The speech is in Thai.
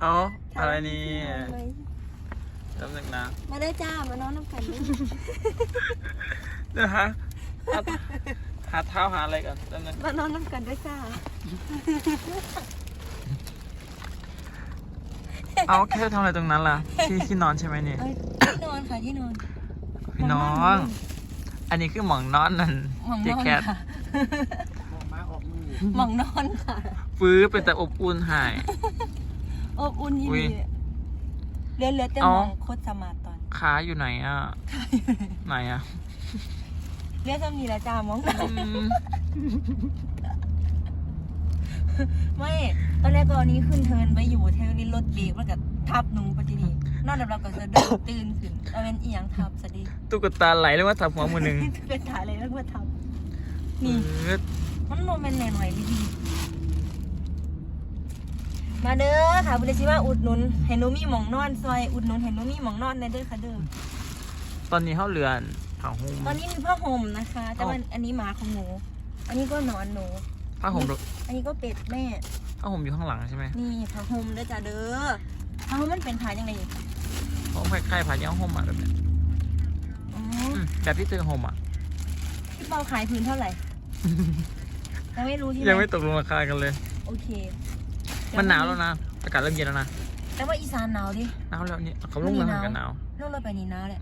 เอาอะไรนี่จำหนึ่งนะมาได้จ้ามานอนน้ำกันด้วยเดี๋ยวฮะหาหาเท้าหาอะไรกันจำหนึ่งมานอนน้ำกันด้วยจ้า เอาแค่ทำอะไรตรงนั้นล่ะ ที่ที่นอนใช่ไหมเนี่ยเอ้ยที่นอนค่ะที่นอนพี่น้อง อันนี้คือหมองนอนนั่นหมองเจ๊นอนแคทค่ะ หมองนอนค่ะ ฟื้อเป็นแต่อบอุ่นหาย อบอุ่นยี่อุ๊ย ดีเหลือเหลือแต่เอ้าหมองโคตรสมาร์ทตอนขาอยู่ไหนอะไหนอะเหลือจะมีละจ้ามองอืมไม่ตอนแรกก็อันนี้ขึ้นเทิร์นไปอยู่เทร์นนี้รถเบรกมันก็ทับหนูปฏินีนอนดับเราก็สะดุ้งตื่นขึ้นเอาเป็นอีหยังทับสะดีตุ๊กตาไหลเลยว่าทับหัวมือหนึ่งเป็นถ่ายอะไรแล้วมาทับนี่ ฟื้อ มันโมเมนต์หน่อยๆดีมาเด้อค่ะบุรีชิว่าอุดหนุนเห็นหนูมีหมองนอนซอยอุดหนุนเห็นหนูมีหมองนอนในเด้อค่ะเด้อตอนนี้เข้าเรือนผ้าห่มตอนนี้มีผ้าห่มนะคะ แต่ว่าอันนี้หมาของหนู อันนี้ก็หนอนหนูผ้าห่มอันนี้ก็เป็ดแม่ผ้าห่มอยู่ข้างหลังใช่ไหมนี่ผ้าห่มเด้อจ้าเด้อผ้าห่มมันเป็นผ้ายังไงผมคล้ายๆผ้าย้อมห่มอะแบบเนี้ยอ๋ออืมแบบที่เธอห่มอะพี่เปาขายพื้นเท่าไหร่ ยังไม่รู้ใช่ไหมยังไม่ตกลงราคากันเลย โอเคมันหนาวแล้วนะอากาศเริ่มเย็นแล้วนะแต่ว่าอีสานหนาวดิหนาวแล้วเนี่ยเขาลงแล้วเหมือนกันหนาวโลกเราไปนี่หนาวแหละ